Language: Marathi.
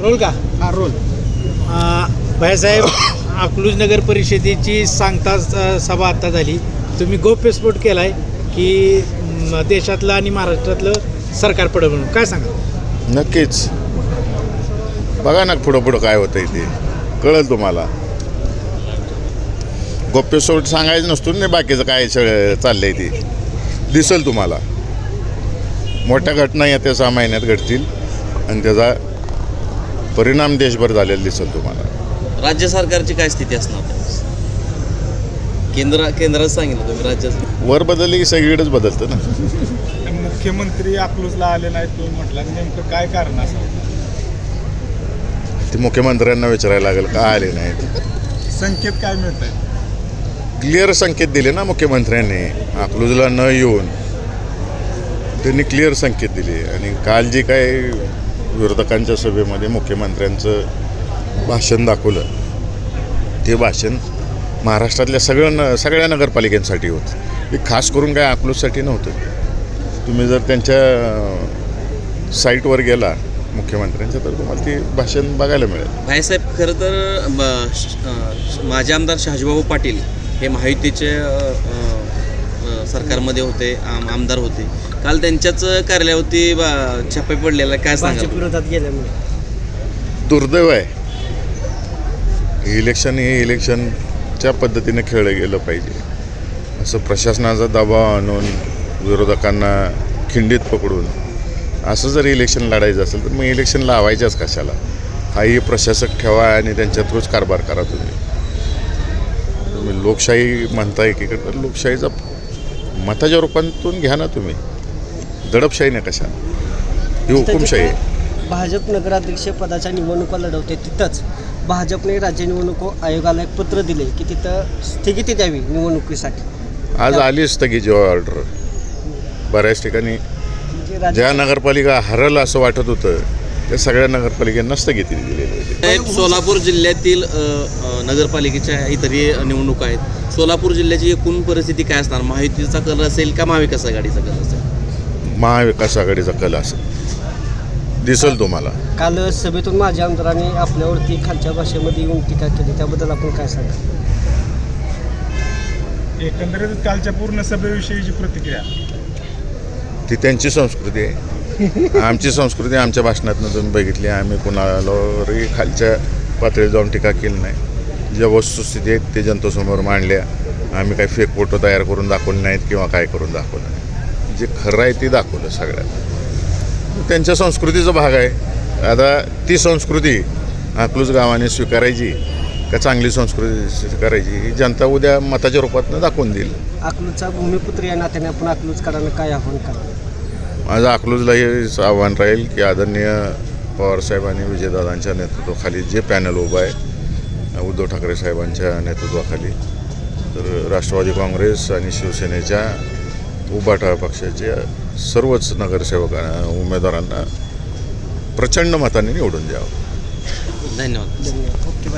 रोल का? हा रोल. भाईसाहेब अकलूज नगर परिषदेची सांगता सभा आता झाली. तुम्ही गौप्यस्फोट केलाय की म, देशातलं आणि महाराष्ट्रातलं सरकार पडं म्हणून काय सांगा नक्कीच. बघा ना पुढं पुढं काय होतंय ते. कळेल तुम्हाला. गोप्यसोट सांगायचं नसतो ना बाकीचं काय सगळं चाललंय ते. दिसेल तुम्हाला. मोठ्या घटना येत्या सहा महिन्यात घडतील. आणि त्याचा परिणाम देशभर झालेला दिसेल तुम्हाला. राज्य सरकारची काय स्थिती असणार? केंद्र केंद्रात सांगितलं तुम्ही राज्यात वर बदलली की सगळीकडेच बदलतं ना? मुख्यमंत्री अकलूजला आले नाहीत तुम्ही म्हटलं नेमकं काय कारण असं ते मुख्यमंत्र्यांना विचारायला लागेल का आले नाहीत? संकेत काय मिळत आहे क्लिअर संकेत दिले ना मुख्यमंत्र्यांनी अकलूजला न येऊन. त्यांनी क्लिअर संकेत दिले आणि काल जे काय विरोधकांच्या सभेमध्ये मुख्यमंत्र्यांचं भाषण दाखवलं. ते भाषण महाराष्ट्रातल्या सगळ्या न सगळ्या नगरपालिकांसाठी होतं. ते खास करून काय अकलूजसाठी नव्हतं. तुम्ही जर त्यांच्या साईटवर गेला मुख्यमंत्र्यांच्या तर तुम्हाला ते भाषण बघायला मिळेल. भाईसाहेब खरं तर ब- श- माजी आमदार शहाजीबाबू पाटील हे महायुतीचे सरकारमध्ये होते आम आमदार होते. काल त्यांच्याच कार्यालयावरती ब- छापे पडलेला काय सांगा विरोधात गेल्यामुळे. दुर्दैव आहे. इलेक्शन हे इलेक्शनच्या पद्धतीने खेळलं गेलं पाहिजे. असं प्रशासनाचा दबाव आणून विरोधकांना खिंडीत पकडून असं जर इलेक्शन लढायचं असेल तर मग इलेक्शन लावायच्याच कशाला? काही प्रशासक ठेवा आणि त्यांच्या थ्रूच कारभार करा तुम्ही. तुम्ही लोकशाही म्हणता एकीकडे तर लोकशाहीचा मताच्या रूपांतून घ्या ना तुम्ही. दडपशाही नाही कशा ही हुकुमशाही आहे. भाजप नगराध्यक्ष पदाच्या निवडणुका लढवते. तिथंच भाजपने राज्य निवडणूक आयोगाला एक पत्र दिले की तिथं स्थगिती द्यावी निवडणुकीसाठी. आज आली स्थगितीची ऑर्डर बऱ्याच ठिकाणी म्हणजे ज्या नगरपालिका हरल असं वाटत होतं त्या सगळ्या नगरपालिकांना स्थगिती दिलेली होती. साहेब सोलापूर जिल्ह्यातील नगरपालिकेच्या इतरही निवडणुका आहेत. सोलापूर जिल्ह्याची एकूण परिस्थिती काय असणार? महायुतीचा कल असेल का महाविकास आघाडीचा कल असेल? महाविकास आघाडीचा कल असेल दिसल तुम्हाला. काल सभेतून माझ्या आमदारांनी आपल्यावरती खालच्या भाषेमध्ये येऊन टीका केली. त्याबद्दल आपण काय सांगा एकंदरीत कालच्या पूर्ण सभेविषयीची प्रतिक्रिया. ती त्यांची संस्कृती आहे. आमची संस्कृती आमच्या भाषणातनं तुम्ही बघितली. आम्ही कुणालाही खालच्या पातळीवर जाऊन टीका केली नाही. ज्या वस्तुस्थिती आहेत ते जनतेसमोर मांडल्या. आम्ही काही फेक फोटो तयार करून दाखवले नाहीत किंवा काय करून दाखवलं नाही. जे खरं आहे ते दाखवलं सगळ्यात त्यांच्या संस्कृतीचा भाग आहे. आता ती संस्कृती अकलूज गावाने स्वीकारायची का चांगली संस्कृती स्वीकारायची ही जनता उद्या मताच्या रूपातनं दाखवून देईल. अकलूजचा भूमिपुत्र या नात्याने आपण अकलूजकरांना काय आव्हान करा माझं अकलूजला हे आव्हान राहील की आदरणीय पवारसाहेब आणि विजयदादांच्या नेतृत्वाखाली जे पॅनल उभं आहे उद्धव ठाकरे साहेबांच्या नेतृत्वाखाली तर राष्ट्रवादी काँग्रेस आणि शिवसेनेच्या उभाटा पक्षाच्या सर्वच नगरसेवक उमेदवारांना प्रचंड मताने निवडून द्यावं. धन्यवाद.